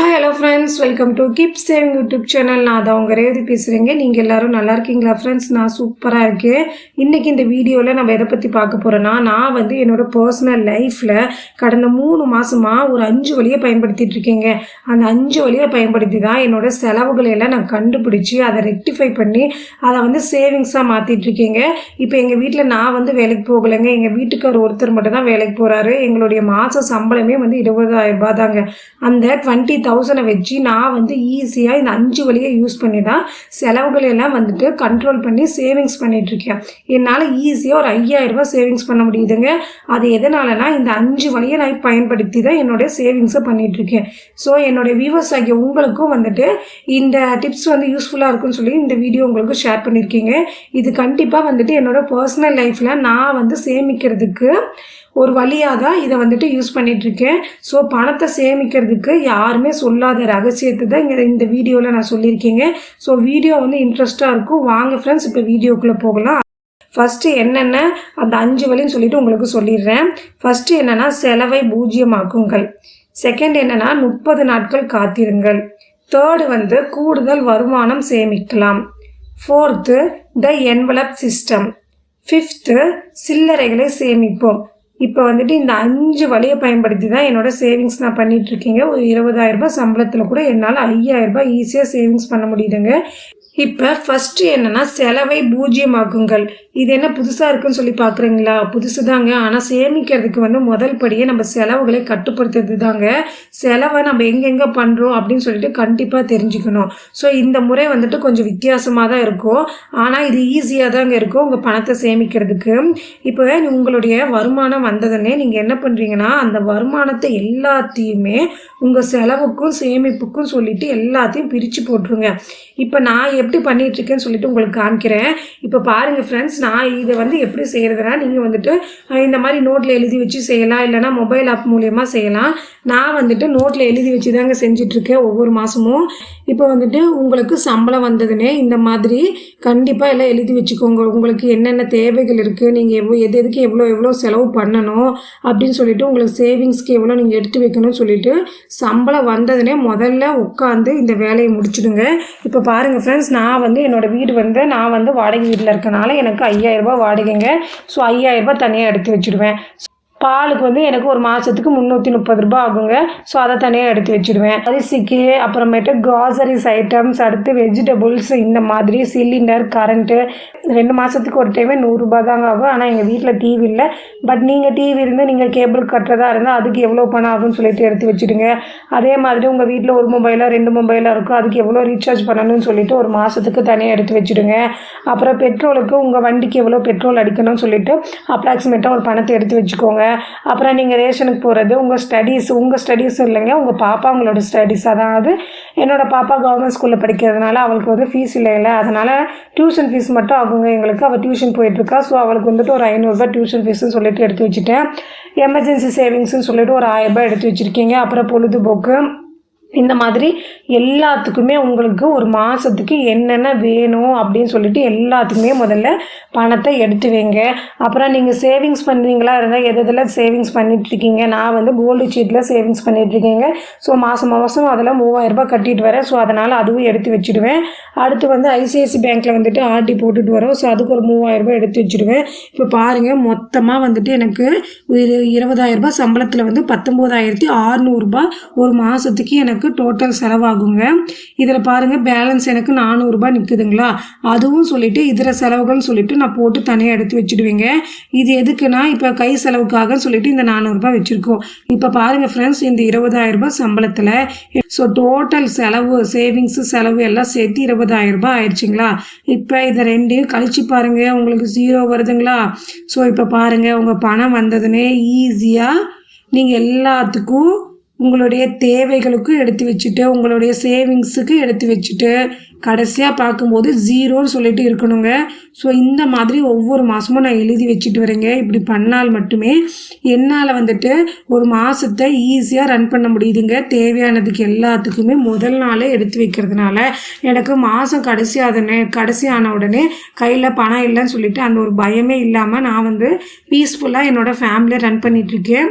Hi hello friends welcome to keep saving YouTube channel நான் அதை அவங்க ரேவதி பேசுகிறேங்க நீங்கள் எல்லாரும் நல்லா இருக்கீங்களா ஃப்ரெண்ட்ஸ் நான் சூப்பராக இருக்கேன். இன்றைக்கி இந்த வீடியோவில் நம்ம எதை பற்றி பார்க்க போகிறோன்னா நான் வந்து என்னோட பர்சனல் லைஃப்பில் கடந்த மூணு மாதமாக ஒரு அஞ்சு வழியை பயன்படுத்திகிட்டு இருக்கேங்க. அந்த அஞ்சு வழியை பயன்படுத்தி தான் என்னோட செலவுகளை எல்லாம் நான் கண்டுபிடிச்சி அதை ரெக்டிஃபை பண்ணி அதை வந்து சேவிங்ஸாக மாற்றிட்டு இருக்கேங்க. இப்போ எங்கள் வீட்டில் நான் வந்து வேலைக்கு போகலைங்க. எங்கள் வீட்டுக்கார் ஒருத்தர் மட்டும் தான் வேலைக்கு போகிறாரு எங்களுடைய மாத சம்பளமே வந்து இருபதாயிரம் ரூபாய் தாங்க. அந்த டுவெண்ட்டி தௌசண்டை வச்சு நான் வந்து ஈஸியாக இந்த அஞ்சு வழியை யூஸ் பண்ணி தான் செலவுகள் எல்லாம் வந்துட்டு கண்ட்ரோல் பண்ணி சேவிங்ஸ் பண்ணிகிட்ருக்கேன் என்னால் ஈஸியாக ஒரு ஐயாயிரரூபா சேவிங்ஸ் பண்ண முடியுதுங்க. அது எதனாலனா இந்த அஞ்சு வழியை நான் பயன்படுத்தி தான் என்னுடைய சேவிங்ஸை பண்ணிகிட்ருக்கேன் இருக்கேன். ஸோ என்னுடைய வியூவர்ஸ் ஆகிய உங்களுக்கும் வந்துட்டு இந்த டிப்ஸ் வந்து யூஸ்ஃபுல்லாக இருக்குன்னு சொல்லி இந்த வீடியோ உங்களுக்கு ஷேர் பண்ணியிருக்கீங்க இது கண்டிப்பாக வந்துட்டு என்னோட பர்சனல் லைஃப்பில் நான் வந்து சேமிக்கிறதுக்கு ஒரு வழியாக தான் இதை வந்துட்டு யூஸ் பண்ணிகிட்ருக்கேன் ஸோ பணத்தை சேமிக்கிறதுக்கு யாருமே சொல்லாத ரகசியத்தை தான் இங்கே இந்த வீடியோவில் நான் சொல்லியிருக்கேங்க. ஸோ வீடியோ வந்து இன்ட்ரெஸ்ட்டாக இருக்கும். வாங்க ஃப்ரெண்ட்ஸ் இப்போ வீடியோக்குள்ளே போகலாம். ஃபஸ்ட்டு என்னென்ன? அந்த அஞ்சு வழின்னு சொல்லிட்டு உங்களுக்கு சொல்லிடுறேன். ஃபஸ்ட்டு என்னென்னா செலவை பூஜ்ஜியமாக்குங்கள் செகண்ட் என்னென்னா முப்பது நாட்கள் காத்திருங்கள். தேர்டு வந்து கூடுதல் வருமானம் சேமிக்கலாம். Fourth the envelope system fifth சில்லறைகளை சேமிப்போம். இப்போ வந்துட்டு இந்த அஞ்சு வழியை பயன்படுத்தி தான் என்னோடய சேவிங்ஸ் நான் பண்ணிட்டு ஒரு இருபதாயிரம் ரூபாய் சம்பளத்தில் கூட என்னால் ஐயாயிரம் ரூபாய் ஈஸியாக சேவிங்ஸ் பண்ண முடியுதுங்க. இப்போ ஃபஸ்ட்டு என்னென்னா செலவை பூஜ்ஜியமாக்குங்கள் இது என்ன புதுசாக இருக்குன்னு சொல்லி பார்க்குறீங்களா புதுசு தாங்க ஆனால் சேமிக்கிறதுக்கு வந்து முதல் படியே நம்ம செலவுகளை கட்டுப்படுத்துறது தாங்க செலவை நம்ம எங்கெங்கே பண்ணுறோம் அப்படின்னு சொல்லிட்டு கண்டிப்பாக தெரிஞ்சுக்கணும். ஸோ இந்த முறை வந்துட்டு கொஞ்சம் வித்தியாசமாக தான் இருக்கும். ஆனால் இது ஈஸியாக தாங்க இருக்கும் உங்கள் பணத்தை சேமிக்கிறதுக்கு. இப்போ உங்களுடைய வருமானம் வந்ததுன்னே நீங்கள் என்ன பண்ணுறீங்கன்னா அந்த வருமானத்தை எல்லாத்தையுமே உங்கள் செலவுக்கும் சேமிப்புக்கும் சொல்லிட்டு எல்லாத்தையும் பிரித்து போட்டுருங்க. இப்போ நான் எப்படி பண்ணிகிட்ருக்கேன்னு சொல்லிட்டு உங்களுக்கு காமிக்கிறேன். இப்போ பாருங்கள் ஃப்ரெண்ட்ஸ் நான் இதை வந்து எப்படி செய்கிறதுனா நீங்கள் வந்துட்டு இந்த மாதிரி நோட்டில் எழுதி வச்சு செய்யலாம். இல்லைனா மொபைல் ஆப் மூலயமா செய்யலாம். நான் வந்துட்டு நோட்டில் எழுதி வச்சு தாங்க செஞ்சிட்ருக்கேன் ஒவ்வொரு மாதமும் இப்போ வந்துட்டு உங்களுக்கு சம்பளம் வந்ததுன்னே இந்த மாதிரி கண்டிப்பாக எல்லாம் எழுதி வச்சுக்கோங்க. உங்களுக்கு என்னென்ன தேவைகள் இருக்குது நீங்கள் எவ்வளோ எது எதுக்கு எவ்வளோ எவ்வளோ செலவு பண்ணணும் அப்படின்னு சொல்லிட்டு உங்களுக்கு சேவிங்ஸ்க்கு எவ்வளோ நீங்கள் எடுத்து வைக்கணும்னு சொல்லிட்டு சம்பளம் வந்ததுனே முதல்ல உட்காந்து இந்த வேலையை முடிச்சுடுங்க. இப்போ பாருங்கள் ஃப்ரெண்ட்ஸ் நான் வந்து என்னோடய வீடு வந்து நான் வந்து வாடகை வீட்டில் இருக்கனால எனக்கு ஐயாயிரரூபா வாடகைங்க. ஸோ ஐயாயிரரூபா தனியாக எடுத்து வச்சுருவேன். பாலுக்கு வந்து எனக்கு ஒரு மாதத்துக்கு முந்நூற்றி முப்பது ரூபாய் ஆகுங்க. ஸோ அதை தனியாக எடுத்து வச்சுடுவேன். அரிசிக்கு அப்புறமேட்டு க்ராசரிஸ் ஐட்டம்ஸ் அடுத்து வெஜிடபிள்ஸ் இந்த மாதிரி சிலிண்டர் கரண்ட்டு ரெண்டு மாதத்துக்கு ஒரு டைமே நூறுரூபா தாங்க ஆகும். ஆனால் எங்கள் வீட்டில் டிவி இல்லை. பட் நீங்கள் டிவி இருந்து நீங்கள் கேபிள் கட்டுறதா இருந்தால் அதுக்கு எவ்வளோ பணம் ஆகும்னு சொல்லிட்டு எடுத்து வச்சுடுங்க. அதே மாதிரி உங்கள் வீட்டில் ஒரு மொபைலாக ரெண்டு மொபைலாக இருக்கும் அதுக்கு எவ்வளோ ரீசார்ஜ் பண்ணணும்னு சொல்லிட்டு ஒரு மாதத்துக்கு தனியாக எடுத்து வச்சுடுங்க. அப்புறம் பெட்ரோலுக்கு உங்கள் வண்டிக்கு எவ்வளோ பெட்ரோல் அடிக்கணும்னு சொல்லிட்டு அப்ராக்சிமேட்டாக ஒரு பணத்தை எடுத்து வச்சுக்கோங்க. அப்புறம் நீங்கள் ரேஷனுக்கு போகிறது உங்கள் ஸ்டடீஸ் உங்கள் ஸ்டடீஸும் இல்லைங்க. உங்கள் பாப்பா உங்களோட ஸ்டடீஸ் அதாவது என்னோடய பாப்பா கவர்மெண்ட் ஸ்கூலில் படிக்கிறதுனால அவளுக்கு வந்து ஃபீஸ் இல்லை இல்லை. அதனால் டியூஷன் ஃபீஸ் மட்டும் ஆகுங்க எங்களுக்கு. அவள் டியூஷன் போயிட்டுருக்கா. ஸோ அவளுக்கு வந்துட்டு ஒரு ஐநூறுரூபா டியூஷன் ஃபீஸ்ன்னு சொல்லிட்டு எடுத்து வச்சுட்டேன். எமர்ஜென்சி சேவிங்ஸ்னு சொல்லிட்டு ஒரு ஆயிரரூபா எடுத்து வச்சுருக்கீங்க. அப்புறம் பொழுதுபோக்கு. இந்த மாதிரி எல்லாத்துக்குமே உங்களுக்கு ஒரு மாதத்துக்கு என்னென்ன வேணும் அப்படின்னு சொல்லிட்டு எல்லாத்துக்குமே முதல்ல பணத்தை எடுத்து வைங்க. அப்புறம் நீங்கள் சேவிங்ஸ் பண்ணுறீங்களா இருந்தால் எது எதில் சேவிங்ஸ் பண்ணிகிட்ருக்கீங்க நான் வந்து கோல்டு சீட்டில் சேவிங்ஸ் பண்ணிகிட்ருக்கீங்க ஸோ மாதம் மாதம் அதில் மூவாயிரரூபா கட்டிட்டு வரேன். ஸோ அதனால் அதுவும் எடுத்து வச்சுடுவேன். அடுத்து வந்து ஐசிஐசி பேங்க்கில் வந்துட்டு ஆர்டி போட்டுட்டு வரோம். ஸோ அதுக்கு ஒரு மூவாயிரரூபா எடுத்து வச்சுடுவேன். இப்போ பாருங்கள் மொத்தமாக வந்துட்டு எனக்கு இரு இருபதாயிரரூபா சம்பளத்தில் வந்து பத்தொம்போதாயிரத்தி அறநூறுபா ஒரு மாதத்துக்கு எனக்கு எனக்கு டோட்டல் செலவாகுங்க. இதில் பாருங்கள் பேலன்ஸ் எனக்கு நானூறுரூபா நிற்குதுங்களா அதுவும் சொல்லிவிட்டு இதர செலவுகள்னு சொல்லிவிட்டு நான் போட்டு தனியாக எடுத்து வச்சுடுவேங்க. இது எதுக்குன்னா இப்போ கை செலவுக்காக சொல்லிவிட்டு இந்த நானூறுரூபா வச்சுருக்கோம். இப்போ பாருங்கள் ஃப்ரெண்ட்ஸ் இந்த இருபதாயிரரூபா சம்பளத்தில் ஸோ டோட்டல் செலவு சேவிங்ஸு செலவு எல்லாம் சேர்த்து இருபதாயிரம் ரூபாய் ஆயிடுச்சுங்களா? இப்போ இதை ரெண்டையும் கழிச்சு பாருங்கள் உங்களுக்கு ஜீரோ வருதுங்களா? ஸோ இப்போ பாருங்கள் உங்கள் பணம் வந்ததுன்னே ஈஸியாக நீங்கள் எல்லாத்துக்கும் உங்களுடைய தேவைகளுக்கும் எடுத்து வச்சுட்டு உங்களுடைய சேவிங்ஸுக்கு எடுத்து வச்சுட்டு கடைசியாக பார்க்கும்போது ஜீரோன்னு சொல்லிட்டு இருக்கணுங்க. ஸோ இந்த மாதிரி ஒவ்வொரு மாதமும் நான் எழுதி வச்சுட்டு வரேங்க. இப்படி பண்ணால் மட்டுமே என்னால் வந்துட்டு ஒரு மாதத்தை ஈஸியாக ரன் பண்ண முடியுதுங்க. தேவையானதுக்கு எல்லாத்துக்குமே முதல் நாளே எடுத்து வைக்கிறதுனால எனக்கு மாதம் கடைசி ஆதனே கடைசி ஆன உடனே கையில் பணம் இல்லைன்னு சொல்லிட்டு அந்த ஒரு பயமே இல்லாமல் நான் வந்து பீஸ்ஃபுல்லாக என்னோடய ஃபேமிலியை ரன் பண்ணிகிட்ருக்கேன்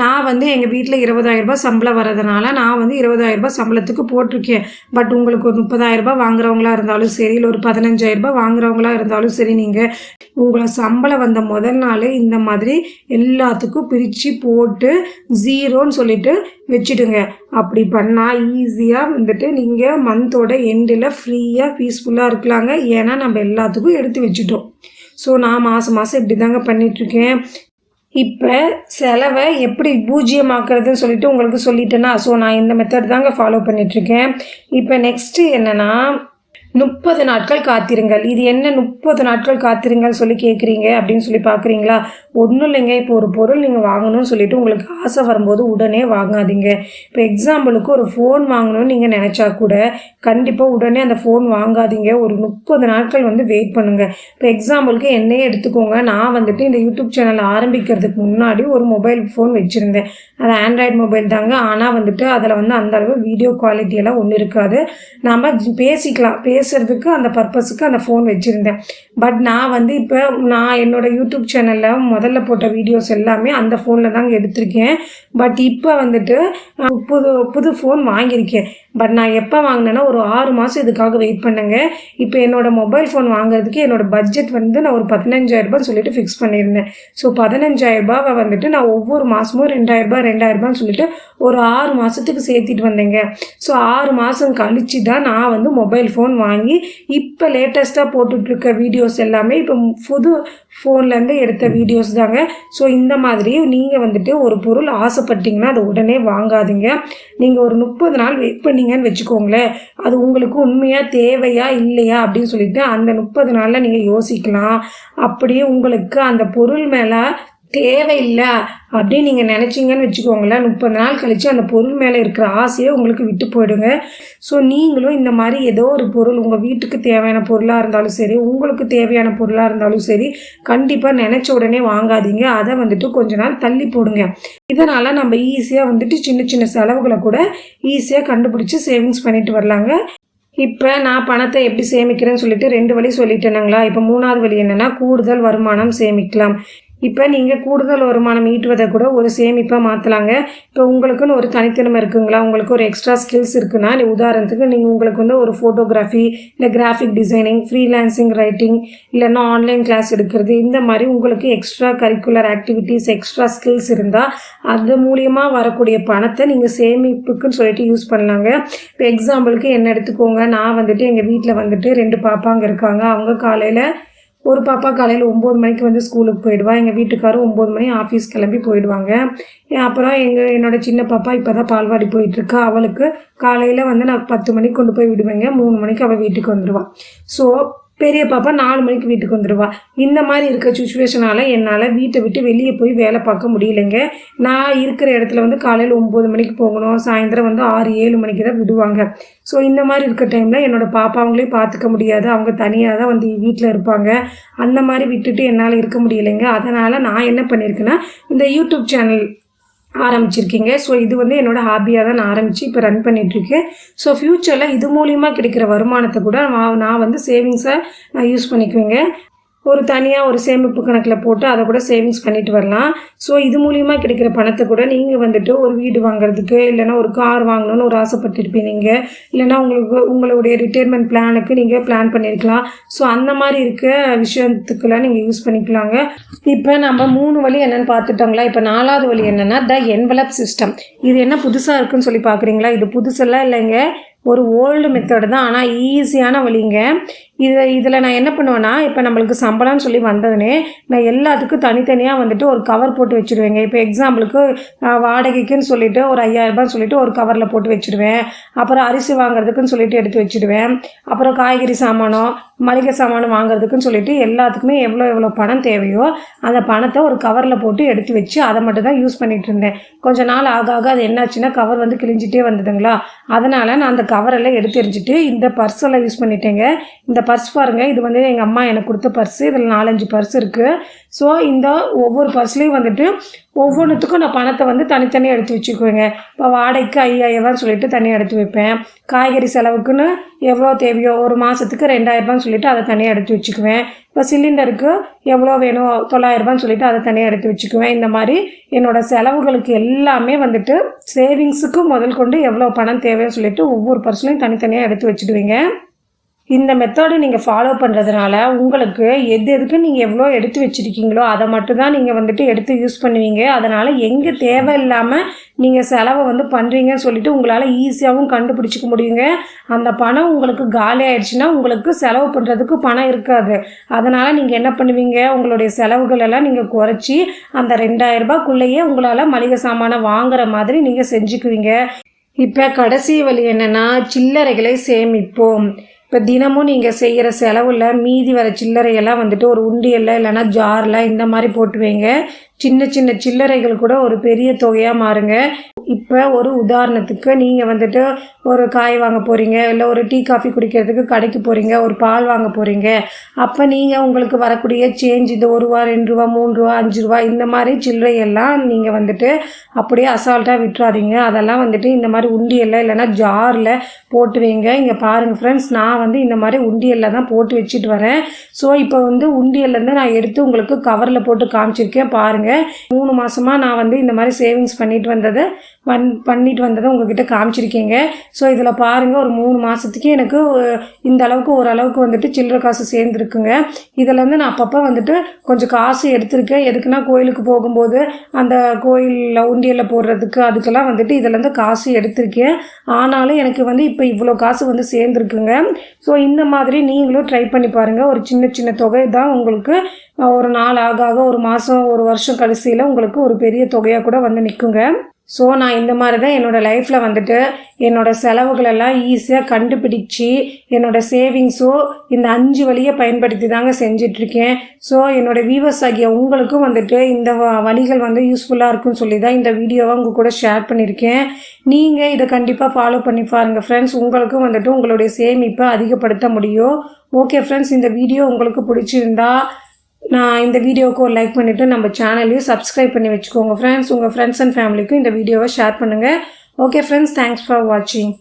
நான் வந்து எங்கள் வீட்டில் இருபதாயிரரூபா சம்பளம் வரதுனால நான் வந்து இருபதாயிரரூபா சம்பளத்துக்கு போட்டிருக்கேன். பட் உங்களுக்கு ஒரு முப்பதாயிரம் ரூபாய் வாங்குறவங்களா இருந்தாலும் சரி இல்லை ஒரு பதினஞ்சாயிரரூபா வாங்குறவங்களா இருந்தாலும் சரி நீங்கள் உங்களை சம்பளம் வந்த முதல் நாள் இந்த மாதிரி எல்லாத்துக்கும் பிரித்து போட்டு ஜீரோன்னு சொல்லிட்டு வச்சுடுங்க. அப்படி பண்ணால் ஈஸியாக வந்துட்டு நீங்கள் மந்தோட எண்டில் ஃப்ரீயாக பீஸ்ஃபுல்லாக இருக்கலாங்க. ஏன்னா நம்ம எல்லாத்துக்கும் எடுத்து வச்சுட்டோம். ஸோ நான் மாதம் மாதம் இப்படி தாங்க பண்ணிகிட்ருக்கேன் இப்போ செலவை எப்படி பூஜ்ஜியமாக்குறதுன்னு சொல்லிட்டு உங்களுக்கு சொல்லிட்டேன்னா ஸோ நான் இந்த மெத்தட் தாங்க ஃபாலோ பண்ணிகிட்ருக்கேன் இப்போ நெக்ஸ்ட்டு என்னென்னா முப்பது நாட்கள் காத்திருங்கள். இது என்ன முப்பது நாட்கள் காத்திருங்கள் சொல்லி கேட்குறீங்க அப்படின்னு சொல்லி பார்க்குறீங்களா ஒன்றும் இல்லைங்க. இப்போ ஒரு பொருள் நீங்கள் வாங்கணும்னு சொல்லிட்டு உங்களுக்கு ஆசை வரும்போது உடனே வாங்காதீங்க. இப்போ எக்ஸாம்பிளுக்கு ஒரு ஃபோன் வாங்கணும்னு நீங்கள் நினச்சா கூட கண்டிப்பாக உடனே அந்த ஃபோன் வாங்காதீங்க. ஒரு முப்பது நாட்கள் வந்து வெயிட் பண்ணுங்கள் இப்போ எக்ஸாம்பிளுக்கு என்னையே எடுத்துக்கோங்க. நான் வந்துட்டு இந்த யூடியூப் சேனல் ஆரம்பிக்கிறதுக்கு முன்னாடி ஒரு மொபைல் ஃபோன் வச்சுருந்தேன். அது ஆண்ட்ராய்டு மொபைல் தாங்க. ஆனால் வந்துட்டு அதில் வந்து அந்தளவு வீடியோ குவாலிட்டியெல்லாம் ஒன்றும் இருக்காது. நாம் பேசிக்கலாம். பேசுகிறதுக்கு அந்த பர்பஸுக்கு அந்த ஃபோன் வச்சுருந்தேன். பட் நான் வந்து இப்போ நான் என்னோடய யூடியூப் சேனலில் முதல்ல போட்ட வீடியோஸ் எல்லாமே அந்த ஃபோனில் தாங்க எடுத்திருக்கேன். பட் இப்போ வந்துட்டு நான் புது புது ஃபோன் வாங்கியிருக்கேன். பட் நான் எப்போ வாங்கினேன்னா ஒரு ஆறு மாதம் இதுக்காக வெயிட் பண்ணேங்க. இப்போ என்னோடய மொபைல் ஃபோன் வாங்குறதுக்கு என்னோடய பட்ஜெட் வந்து நான் ஒரு பதினஞ்சாயிரரூபான்னு சொல்லிட்டு ஃபிக்ஸ் பண்ணியிருந்தேன். ஸோ பதினஞ்சாயிரரூபாவை வந்துட்டு நான் ஒவ்வொரு மாதமும் ரெண்டாயிரரூபா ரெண்டாயிரரூபான்னு சொல்லிட்டு ஒரு ஆறு மாதத்துக்கு சேர்த்திட்டு வந்தேங்க. ஸோ ஆறு மாதம் கழிச்சு தான் நான் வந்து மொபைல் ஃபோன் வாங்கி இப்போ லேட்டஸ்ட்டாக போட்டுட்ருக்க வீடியோஸ் எல்லாமே இப்போ புது ஃபோன்லேருந்து எடுத்த வீடியோஸ் தாங்க. ஸோ இந்த மாதிரி நீங்கள் வந்துட்டு ஒரு பொருள் ஆசைப்பட்டீங்கன்னா அதை உடனே வாங்காதீங்க. நீங்கள் ஒரு முப்பது நாள் வெயிட் பண்ணீங்கன்னு வச்சுக்கோங்களேன் அது உங்களுக்கு உண்மையாக தேவையா இல்லையா அப்படின்னு சொல்லிட்டு அந்த முப்பது நாளில் நீங்கள் யோசிக்கலாம். அப்படியே உங்களுக்கு அந்த பொருள் மேலே தேவையில்லை அப்படின்னு நீங்கள் நினச்சிங்கன்னு வச்சுக்கோங்களேன். முப்பது நாள் கழித்து அந்த பொருள் மேலே இருக்கிற ஆசையை உங்களுக்கு விட்டு போயிடுங்க. ஸோ நீங்களும் இந்த மாதிரி ஏதோ ஒரு பொருள் உங்கள் வீட்டுக்கு தேவையான பொருளாக இருந்தாலும் சரி உங்களுக்கு தேவையான பொருளாக இருந்தாலும் சரி கண்டிப்பாக நினச்ச உடனே வாங்காதீங்க. அதை வந்துட்டு கொஞ்ச நாள் தள்ளி போடுங்க. இதனால் நம்ம ஈஸியாக வந்துட்டு சின்ன சின்ன செலவுகளை கூட ஈஸியாக கண்டுபிடிச்சி சேவிங்ஸ் பண்ணிட்டு வரலாங்க. இப்போ நான் பணத்தை எப்படி சேமிக்கிறேன்னு சொல்லிட்டு ரெண்டு வழி சொல்லிட்டேனுங்களா? இப்போ மூணாவது வழி என்னென்னா கூடுதல் வருமானம் சேமிக்கலாம். இப்போ நீங்கள் கூடுதல் வருமானம் ஈட்டுவதை கூட ஒரு சேமிப்பாக மாற்றலாங்க இப்போ உங்களுக்குன்னு ஒரு தனித்திறமை இருக்குங்களா? உங்களுக்கு ஒரு எக்ஸ்ட்ரா ஸ்கில்ஸ் இருக்குன்னா உதாரணத்துக்கு நீங்கள் உங்களுக்கு வந்து ஒரு ஃபோட்டோகிராஃபி இல்லை கிராஃபிக் டிசைனிங் ஃப்ரீலான்சிங் ரைட்டிங் இல்லைன்னா ஆன்லைன் கிளாஸ் எடுக்கிறது இந்த மாதிரி உங்களுக்கு extra curricular activities extra skills இருந்தால் அது மூலியமாக வரக்கூடிய பணத்தை நீங்கள் சேமிப்புக்குன்னு சொல்லிட்டு யூஸ் பண்ணலாங்க. இப்போ எக்ஸாம்பிளுக்கு என்ன எடுத்துக்கோங்க. நான் வந்துட்டு எங்கள் வீட்டில் வந்துட்டு ரெண்டு பாப்பாங்க இருக்காங்க. அவங்க காலையில் ஒரு பாப்பா காலையில் ஒம்பது மணிக்கு வந்து ஸ்கூலுக்கு போயிடுவா. எங்கள் வீட்டுக்காரும் ஒம்பது மணி ஆஃபீஸ் கிளம்பி போயிடுவாங்க. அப்புறம் எங்கள் என்னோட சின்ன பாப்பா இப்போ தான் பால்வாடி போயிட்டுருக்கா. அவளுக்கு காலையில் வந்து நான் பத்து மணிக்கு கொண்டு போய் விடுவேங்க. மூணு மணிக்கு அவள் வீட்டுக்கு வந்துடுவாள் ஸோ பெரிய பாப்பா நாலு மணிக்கு வீட்டுக்கு வந்துடுவா இந்த மாதிரி இருக்க சுச்சுவேஷனால் என்னால் வீட்டை விட்டு வெளியே போய் வேலை பார்க்க முடியலைங்க. நான் இருக்கிற இடத்துல வந்து காலையில் ஒம்பது மணிக்கு போகணும். சாயந்தரம் வந்து ஆறு ஏழு மணிக்கு தான் விடுவாங்க. ஸோ இந்த மாதிரி இருக்க டைமில் என்னோடய பாப்பாவங்களே பார்த்துக்க முடியாது. அவங்க தனியாக தான் வந்து வீட்டில் இருப்பாங்க. அந்த மாதிரி விட்டுட்டு என்னால் இருக்க முடியலைங்க. அதனால் நான் என்ன பண்ணியிருக்கேன்னா இந்த யூடியூப் சேனல் ஆரம்பிச்சிருக்கீங்க. ஸோ இது வந்து என்னோடய ஹாபியாக தான் நான் ஆரம்பித்து இப்போ ரன் பண்ணிகிட்ருக்கேன் ஸோ ஃப்யூச்சரில் இது மூலிமா கிடைக்கிற வருமானத்தை கூட நான் நான் வந்து சேவிங்ஸை நான் யூஸ் பண்ணிக்குவேங்க. ஒரு தனியாக ஒரு சேமிப்பு கணக்கில் போட்டு அதை கூட சேவிங்ஸ் பண்ணிட்டு வரலாம். ஸோ இது மூலியமாக கிடைக்கிற பணத்தை கூட நீங்கள் வந்துட்டு ஒரு வீடு வாங்குறதுக்கு இல்லைனா ஒரு கார் வாங்கணும்னு ஒரு ஆசைப்பட்டிருப்பீங்க நீங்கள் இல்லைனா உங்களுக்கு உங்களுடைய ரிட்டையர்மெண்ட் பிளானுக்கு நீங்கள் பிளான் பண்ணியிருக்கலாம் ஸோ அந்த மாதிரி இருக்க விஷயத்துக்கெல்லாம் நீங்கள் யூஸ் பண்ணிக்கலாங்க. இப்போ நம்ம மூணு வழி என்னென்னு பார்த்துட்டோங்களா? இப்போ நாலாவது வழி என்னென்னா த என்வலப் சிஸ்டம் இது என்ன புதுசாக இருக்குன்னு சொல்லி பார்க்குறீங்களா இது புதுசெல்லாம் இல்லைங்க. ஒரு ஓல்டு மெத்தடு தான் ஆனால் ஈஸியான வழிங்க. இது இதில் நான் என்ன பண்ணுவேன்னா இப்போ நம்மளுக்கு சம்பளம்னு சொல்லி வந்ததுனே நான் எல்லாத்துக்கும் தனித்தனியாக வந்துட்டு ஒரு கவர் போட்டு வச்சுருவேங்க இப்போ எக்ஸாம்பிளுக்கு வாடகைக்குன்னு சொல்லிட்டு ஒரு ஐயாயிரரூபான்னு சொல்லிட்டு ஒரு கவரில் போட்டு வச்சுடுவேன். அப்புறம் அரிசி வாங்குறதுக்குன்னு சொல்லிட்டு எடுத்து வச்சுடுவேன். அப்புறம் காய்கறி சாமானம் மளிகை சாமானம் வாங்குறதுக்குன்னு சொல்லிட்டு எல்லாத்துக்குமே எவ்வளோ எவ்வளோ பணம் தேவையோ அந்த பணத்தை ஒரு கவரில் போட்டு எடுத்து வச்சு அதை மட்டும் தான் யூஸ் பண்ணிகிட்டு இருந்தேன். கொஞ்ச நாள் ஆக ஆக அது என்னாச்சுன்னா கவர் வந்து கிழிஞ்சிட்டே வந்ததுங்களா? அதனால் நான் அந்த கவரெல்லாம் எடுத்து எரிஞ்சிட்டு இந்த பர்ஸெல்லாம் யூஸ் பண்ணிட்டேங்க. இந்த பர்ஸ் பாருங்கள் இது வந்து எங்கள் அம்மா எனக்கு கொடுத்த பர்ஸு இதில் நாலஞ்சு பர்ஸ் இருக்குது ஸோ இந்த ஒவ்வொரு பர்ஸ்லேயும் வந்துட்டு ஒவ்வொன்றுத்துக்கும் நான் பணத்தை வந்து தனித்தனியாக எடுத்து வச்சுக்குவேங்க. இப்போ வாடகைக்கு ஐயாயிரரூபான்னு சொல்லிட்டு தனியாக எடுத்து வைப்பேன். காய்கறி செலவுக்குன்னு எவ்வளோ தேவையோ ஒரு மாதத்துக்கு ரெண்டாயிரரூபான்னு சொல்லிட்டு அதை தனியாக எடுத்து வச்சுக்குவேன். இப்போ சிலிண்டருக்கு எவ்வளோ வேணும்? தொள்ளாயிரரூபான்னு சொல்லிட்டு அதை தனியாக எடுத்து வச்சுக்குவேன். இந்த மாதிரி என்னோடய செலவுகளுக்கு எல்லாமே வந்துட்டு சேவிங்ஸுக்கு முதல் கொண்டு எவ்வளோ பணம் தேவைன்னு சொல்லிட்டு ஒவ்வொரு பர்சனையும் தனித்தனியாக எடுத்து வச்சுடுவீங்க. இந்த மெத்தடை நீங்கள் ஃபாலோ பண்ணுறதுனால உங்களுக்கு எது எதுக்கு நீங்கள் எவ்வளோ எடுத்து வச்சுருக்கீங்களோ அதை மட்டும்தான் நீங்கள் வந்துட்டு எடுத்து யூஸ் பண்ணுவீங்க. அதனால் எங்கே தேவையில்லாமல் நீங்கள் செலவை வந்து பண்ணுறீங்கன்னு சொல்லிட்டு உங்களால் ஈஸியாகவும் கண்டுபிடிச்சிக்க முடியுங்க. அந்த பணம் உங்களுக்கு காலி ஆயிடுச்சுன்னா உங்களுக்கு செலவு பண்ணுறதுக்கு பணம் இருக்காது. அதனால் நீங்கள் என்ன பண்ணுவீங்க? உங்களுடைய செலவுகள் எல்லாம் நீங்கள் குறைச்சி அந்த ரெண்டாயிரரூபாக்குள்ளேயே உங்களால் மளிகை சாமானை வாங்குற மாதிரி நீங்கள் செஞ்சுக்குவீங்க. இப்போ கடைசி வழி என்னென்னா சில்லறைகளை சேமிப்போம். இப்போ தினமும் நீங்கள் செய்கிற செலவில் மீதி வர சில்லறையெல்லாம் வந்துட்டு ஒரு உண்டியலில் இல்லைன்னா ஜாரில் இந்த மாதிரி போட்டு வைங்க. சின்ன சின்ன சில்லறைகள் கூட ஒரு பெரிய தொகையாக மாறுங்க. இப்போ ஒரு உதாரணத்துக்கு நீங்கள் வந்துட்டு ஒரு காய் வாங்க போகிறீங்க இல்லை ஒரு டீ காஃபி குடிக்கிறதுக்கு கடைக்கு போகிறீங்க ஒரு பால் வாங்க போகிறீங்க அப்போ நீங்கள் உங்களுக்கு வரக்கூடிய சேஞ்ச் இந்த ஒரு ரூபா ரெண்டு ரூபா மூணு ரூபா அஞ்சு ரூபா இந்த மாதிரி சில்லறையெல்லாம் நீங்கள் வந்துட்டு அப்படியே அசால்ட்டாக விட்டுறாதீங்க. அதெல்லாம் வந்துட்டு இந்த மாதிரி உண்டியலில் இல்லைன்னா ஜாரில் போட்டு வைங்க. இங்கே பாருங்கள் ஃப்ரெண்ட்ஸ் நான் வந்து இந்த மாதிரி உண்டியலில் தான் போட்டு வச்சுட்டு வரேன். ஸோ இப்போ வந்து உண்டியல்லேருந்து நான் எடுத்து உங்களுக்கு கவரில் போட்டு காமிச்சிருக்கேன். பாருங்கள் மூணு மாதமாக நான் வந்து இந்த மாதிரி சேவிங்ஸ் பண்ணிட்டு வந்ததை பண் பண்ணிட்டு வந்ததை உங்ககிட்ட காமிச்சிருக்கீங்க. ஸோ இதில் பாருங்கள் ஒரு மூணு மாதத்துக்கு எனக்கு இந்த அளவுக்கு ஓரளவுக்கு வந்துட்டு சில்லற காசு சேர்ந்துருக்குங்க. இதில் வந்து நான் அப்பப்போ வந்துட்டு கொஞ்சம் காசு எடுத்திருக்கேன். எதுக்குன்னா கோயிலுக்கு போகும்போது அந்த கோயிலில் உண்டியலில் போடுறதுக்கு அதுக்கெல்லாம் வந்துட்டு இதுலேருந்து காசு எடுத்திருக்கேன். ஆனாலும் எனக்கு வந்து இப்போ இவ்வளோ காசு வந்து சேர்ந்துருக்குங்க. ஸோ இந்த மாதிரி நீங்களும் ட்ரை பண்ணி பாருங்கள் ஒரு சின்ன சின்ன தொகை தான் உங்களுக்கு ஒரு நாள் ஆக ஆக ஒரு மாதம் ஒரு வருஷம் கடைசியில் உங்களுக்கு ஒரு பெரிய தொகையாக கூட வந்து நிற்குங்க ஸோ நான் இந்த மாதிரி தான் என்னோடய லைஃப்பில் வந்துட்டு என்னோடய செலவுகளெல்லாம் ஈஸியாக கண்டுபிடிச்சி என்னோடய சேவிங்ஸோ இந்த அஞ்சு வழியை பயன்படுத்தி தாங்க செஞ்சிட்ருக்கேன். ஸோ என்னோடய வியூவர்ஸ் ஆகிய உங்களுக்கும் வந்துட்டு இந்த வழிகள் வந்து யூஸ்ஃபுல்லாக இருக்குன்னு சொல்லி தான் இந்த வீடியோவை உங்கள் கூட ஷேர் பண்ணியிருக்கேன். நீங்கள் இதை கண்டிப்பாக ஃபாலோ பண்ணி பாருங்கள் ஃப்ரெண்ட்ஸ் உங்களுக்கும் வந்துட்டு உங்களுடைய சேமிப்பை அதிகப்படுத்த முடியும். ஓகே ஃப்ரெண்ட்ஸ் இந்த வீடியோ உங்களுக்கு பிடிச்சிருந்தா நான் இந்த வீடியோவுக்கு ஒரு லைக் பண்ணிவிட்டு நம்ம சேனலையும் சப்ஸ்கிரைப் பண்ணி வச்சுக்கோங்க. ஃப்ரெண்ட்ஸ் உங்கள் ஃப்ரெண்ட்ஸ் அண்ட் ஃபேமிலிக்கும் இந்த வீடியோவை ஷேர் பண்ணுங்கள் ஓகே ஃப்ரெண்ட்ஸ் தேங்க்ஸ் ஃபார் வாட்சிங்